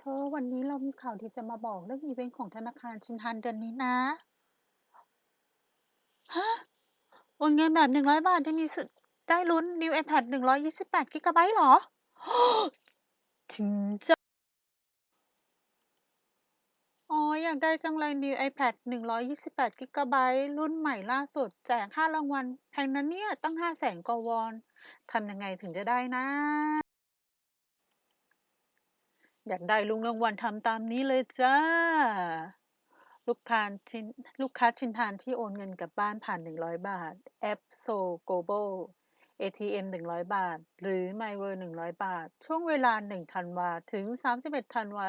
เธอวันนี้เรามีข่าวดีจะมาบอกเรื่องอีเวนต์ของธนาคารชินฮันเดือนนี้นะ ฮะโอนเงินแบบ100บาทจะมีสิทธิ์ได้ลุ้น New iPad 128กิกะไบต์หรอจริงจ้ะอ๋ออยากได้จังเลย New iPad 128กิกะไบต์รุ่นใหม่ล่าสุด แจก 5 รางวัลแพงนะเนี่ย ตั้ง 500,000กว่าวอนทำยังไงถึงจะได้นะ อยากได้ลุงรางวัลทำตามนี้เลยจ้า ลูกค้าชินลูกค้าชินทานที่โอนเงินกลับบ้านผ่าน 100 บาท แอป So Global ATM 100 บาท หรือ MyWorld 100 บาท ช่วงเวลา 1 ธันวา ถึง 31 ธันวา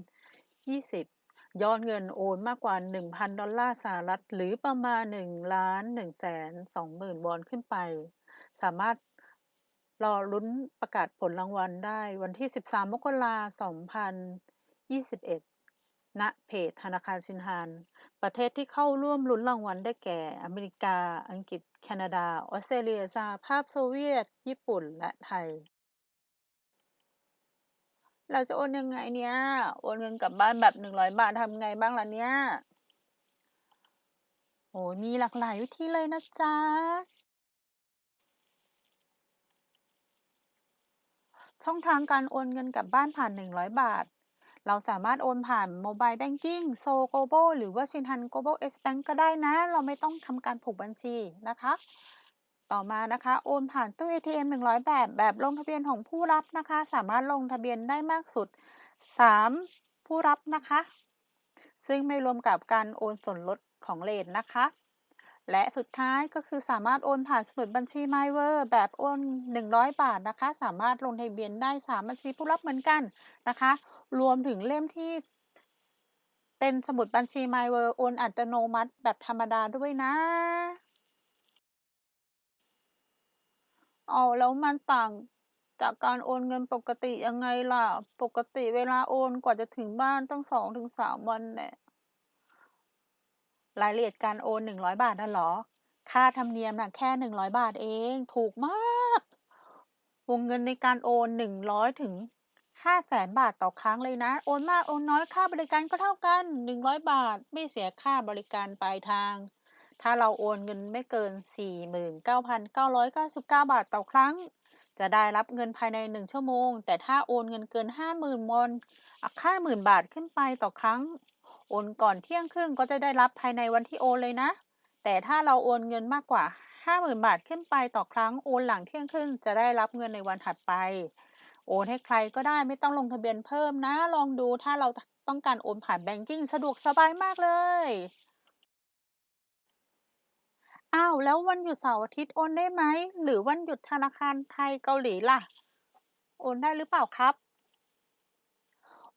2020 ยอดเงินโอนมากกว่า 1,000 ดอลลาร์สหรัฐ หรือประมาณ1ล้าน120,000 วอนขึ้นไป สามารถ รอลุ้นประกาศผลรางวัลได้วันที่ 13 มกราคม 2021 ณ เพจธนาคารชินฮาน ประเทศที่เข้าร่วมลุ้นรางวัลได้แก่ อเมริกา อังกฤษ แคนาดา ออสเตรเลียสหภาพโซเวียต ญี่ปุ่น และไทย เราจะโอนยังไงเนี่ย โอนเงินกลับบ้านแบบ 100 บาททำไงบ้างล่ะเนี่ย โอ้มีหลากหลายวิธีเลยนะจ๊ะ ช่องทางการโอนเงินกลับบ้านผ่าน 100 บาท เราสามารถโอนผ่าน Mobile Banking, So Global หรือว่า Shinhan Global S Bank ก็ได้นะ เราไม่ต้องทำการผูกบัญชีนะคะ ต่อมานะคะ โอนผ่านตู้ ATM 100 แบบ แบบลงทะเบียนของผู้รับนะคะ สามารถลงทะเบียนได้มากสุด 3 ผู้รับนะคะ ซึ่งไม่รวมกับการโอนส่วนลดของเรทนะคะ และสุดท้ายก็คือสามารถโอนผ่านสมุดบัญชี MyWor แบบโอน 100 บาทนะคะ สามารถลงทะเบียนได้ 3 บัญชีผู้รับเหมือนกันนะคะ รวมถึงเล่มที่ เป็นสมุดบัญชี MyWor โอนอัตโนมัติแบบธรรมดาด้วยนะอ้าแล้วมันต่างจากการโอนเงินปกติยังไงล่ะ ปกติเวลาโอนกว่าจะถึงบ้านต้อง2-3วันแน่ะ รายละเอียดการโอน 100 บาทน่ะหรอ ค่าธรรมเนียมน่ะแค่ 100 บาทเอง ถูกมาก วงเงินในการโอน 100 ถึง500,000บาทต่อครั้งเลยนะ โอนมากโอนน้อยค่าบริการก็เท่ากัน 100 บาท ไม่เสียค่าบริการปลายทาง ถ้าเราโอนเงินไม่เกิน 49,999 บาทต่อครั้ง จะได้รับเงินภายใน 1 ชั่วโมง แต่ถ้าโอนเงินเกิน 50,000วอนอะ50,000บาทขึ้นไปต่อครั้ง โอนก่อนเที่ยงครึ่งก็จะได้รับภายในวันที่โอนเลยนะ แต่ถ้าเราโอนเงินมากกว่า 50,000 บาทขึ้นไปต่อครั้งโอนหลังเที่ยงครึ่งจะได้รับเงินในวันถัดไป โอนให้ใครก็ได้ไม่ต้องลงทะเบียนเพิ่มนะ ลองดูถ้าเราต้องการโอนผ่านแบงกิ้งสะดวกสบายมากเลยอ้าวแล้ววันหยุดเสาร์อาทิตย์โอนได้ไหม หรือวันหยุดธนาคารไทยเกาหลีล่ะ โอนได้หรือเปล่าครับ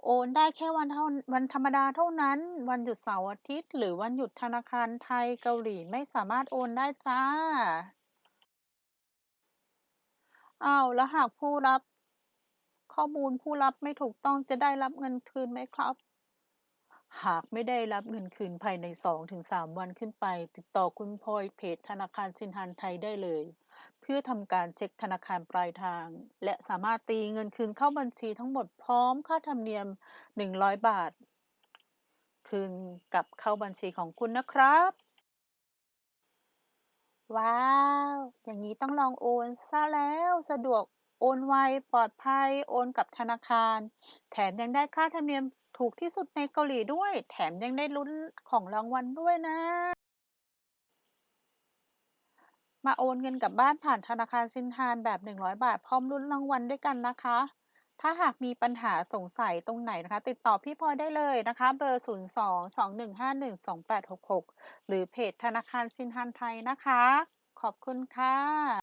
โอนได้แค่วันเท่าวันธรรมดาเท่านั้น วันหยุดเสาร์อาทิตย์ หรือวันหยุดธนาคารไทยเกาหลีไม่สามารถโอนได้จ้าอ้าวแล้วหากผู้รับ ข้อมูลผู้รับไม่ถูกต้องจะได้รับเงินคืนไหมครับ หากไม่ได้รับเงินคืนภายใน 2-3 วันขึ้นไป ติดต่อคุณพลอยเพจธนาคารชินฮันไทยได้เลย เพื่อทำการเช็คธนาคารปลายทาง และสามารถตีเงินคืนเข้าบัญชีทั้งหมดพร้อมค่าธรรมเนียม 100 บาท คืนกลับเข้าบัญชีของคุณนะครับ ว้าว อย่างนี้ต้องลองโอนซะแล้วสะดวกโอนไวปลอดภัย โอนกับธนาคาร แถมยังได้ค่าธรรมเนียมถูกที่สุดในเกาหลีด้วย แถมยังได้ลุ้นของรางวัลด้วยนะ มาโอนเงินกลับบ้านผ่านธนาคารซินทานแบบ 100 บาท พร้อมลุ้นรางวัลด้วยกันนะคะ ถ้าหากมีปัญหาสงสัยตรงไหนนะคะ ติดต่อพี่พลอยได้เลยนะคะ เบอร์ 02-2151-2866หรือเพจธนาคารซินทานไทยนะคะ ขอบคุณค่ะ